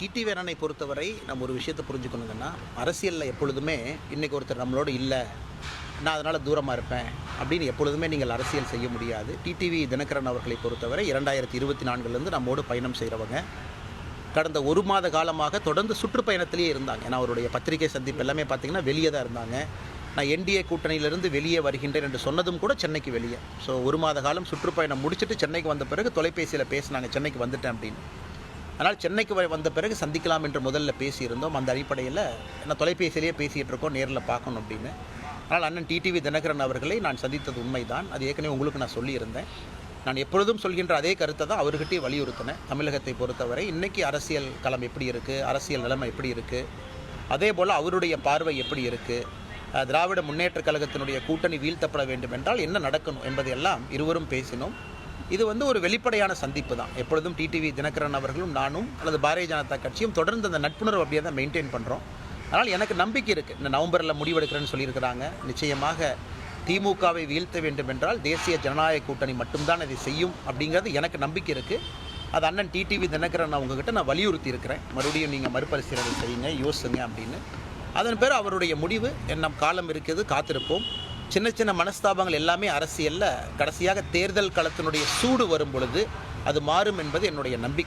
DD வேணனை பொறுத்தவரை நம்ம ஒரு விஷயத்தை புரிஞ்சுக்கணுங்கன்னா அரசியலில் எப்பொழுதுமே இன்றைக்கி ஒருத்தர் நம்மளோட இல்லை நான் அதனால் தூரமாக இருப்பேன் அப்படின்னு எப்பொழுதுமே நீங்கள் அரசியல் செய்ய முடியாது. டிடிவி தினகரன் அவர்களை பொறுத்தவரை இரண்டாயிரத்தி இருபத்தி நான்குலேருந்து நம்மோடு பயணம் செய்கிறவங்க கடந்த ஒரு மாத காலமாக தொடர்ந்து சுற்றுப்பயணத்திலேயே இருந்தாங்க. ஏன்னா அவருடைய பத்திரிகை சந்திப்பு எல்லாமே பார்த்தீங்கன்னா வெளியே தான் இருந்தாங்க. நான் என்டிஏ கூட்டணியிலிருந்து வெளியே வருகின்றேன் என்று சொன்னதும் கூட சென்னைக்கு வெளியே. ஸோ ஒரு மாத காலம் சுற்றுப்பயணம் முடிச்சுட்டு சென்னைக்கு வந்த பிறகு தொலைபேசியில் பேசினாங்க சென்னைக்கு வந்துட்டேன் அப்படின்னு. அதனால் சென்னைக்கு வ- வந்த பிறகு சந்திக்கலாம் என்று முதல்ல பேசியிருந்தோம். அந்த அடிப்படையில் நான் தொலைபேசியிலேயே பேசிகிட்டு இருக்கோம் நேரில் பார்க்கணும் அப்படின்னு. ஆனால் அண்ணன் டிடிவி தினகரன் அவர்களை நான் சந்தித்தது உண்மைதான். அது ஏற்கனவே உங்களுக்கு நான் சொல்லியிருந்தேன். நான் எப்பொழுதும் சொல்கின்ற அதே கருத்தை தான் அவர்கிட்டே வலியுறுத்தினேன். தமிழகத்தை பொறுத்தவரை இன்றைக்கி அரசியல் களம் எப்படி இருக்குது அரசியல் நிலைமை எப்படி இருக்குது அதே போல் அவருடைய பார்வை எப்படி இருக்குது திராவிட முன்னேற்றக் கழகத்தினுடைய கூட்டணி வீழ்த்தப்பட வேண்டும் என்றால் என்ன நடக்கணும் என்பதையெல்லாம் இருவரும் பேசினோம். இது வந்து ஒரு வெளிப்படையான சந்திப்பு தான் எப்பொழுதும் டிடிவி தினகரன் அவர்களும் நானும் அல்லது பாரதிய ஜனதா கட்சியும் தொடர்ந்து அந்த நட்புணர்வு அப்படியே தான் மெயின்டைன் பண்ணுறோம் அதனால் எனக்கு நம்பிக்கை இருக்குது இந்த நவம்பரில் முடிவெடுக்கிறேன்னு சொல்லியிருக்கிறாங்க. நிச்சயமாக திமுகவை வீழ்த்த வேண்டும் என்றால் தேசிய ஜனநாயக கூட்டணி மட்டும்தான் இதை செய்யும் அப்படிங்கிறது எனக்கு நம்பிக்கை இருக்குது அது அண்ணன் டிடிவி தினகரன் அவங்கக்கிட்ட நான் வலியுறுத்தி இருக்கிறேன் மறுபடியும் நீங்கள் மறுபரிசீலனை செய்யுங்க யோசிங்க அப்படின்னு. அதன் பேர் அவருடைய முடிவு என்ன காலம் இருக்குது காத்திருப்போம். சின்ன சின்ன மனஸ்தாபங்கள் எல்லாமே அரசியலில் கடைசியாக தேர்தல் களத்தினுடைய சூடு வரும் பொழுது அது மாறும் என்பது என்னுடைய நம்பிக்கை.